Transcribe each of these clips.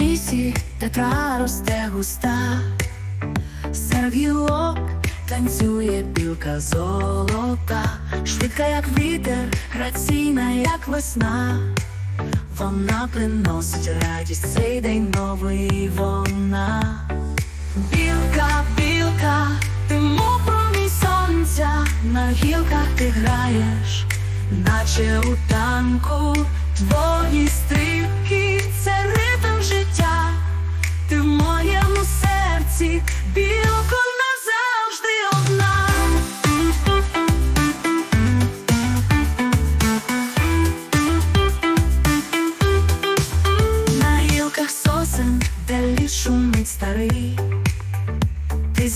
лісі, де трава росте густа, серед танцює білка золота, швидка, як вітер, граційна, як весна. Вона приносить радість цей день новий вона. Білка, білка, ти мов промінь сонця, на гілках ти граєш, наче у танку, твої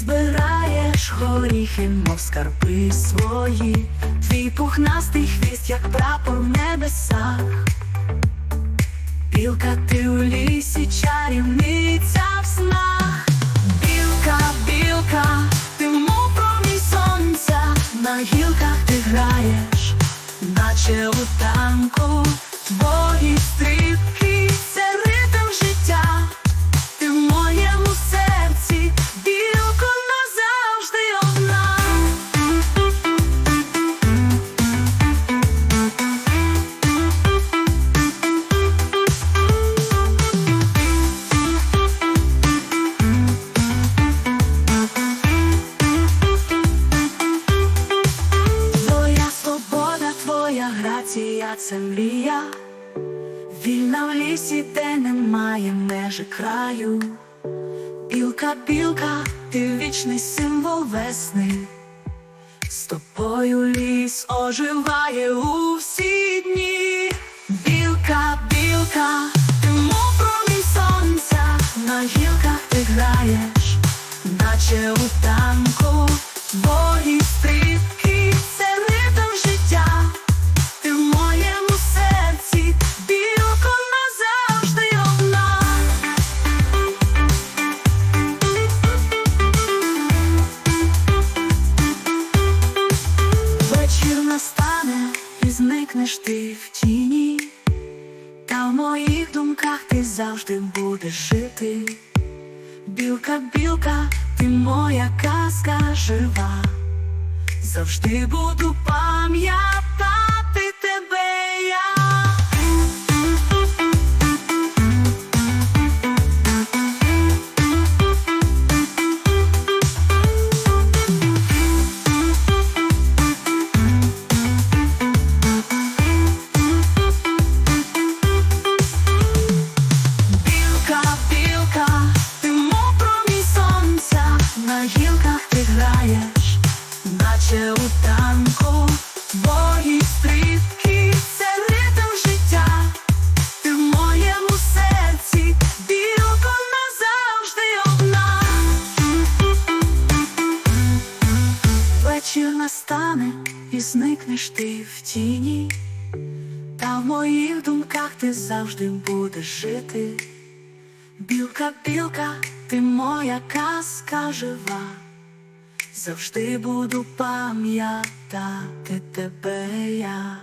збираєш горіхи, мов скарби свої, твій пухнастий хвіст, як прапор в небесах. Білка, ти у лісі, чарівниця в снах. Білка, білка, ти мов промінь сонця, на гілках ти граєш, наче у танку, твої стрибки, грація, це мрія. Вільна в лісі, де немає межі краю. Білка, білка, ти вічний символ весни. З тобою ліс оживає у всі дні. Білка, білка, ти мов промінь сонця, на гілках ти граєш, наче у танку, зникнеш ти в тіні, та в моїх думках ти завжди будеш жити. Білка, білка, ти моя казка жива. Завжди буду пам'ятати зникнеш ти в тіні. Та в моїх думках ти завжди будеш жити. Білка, білка, ти моя казка жива. Завжди буду пам'ятати тебе я.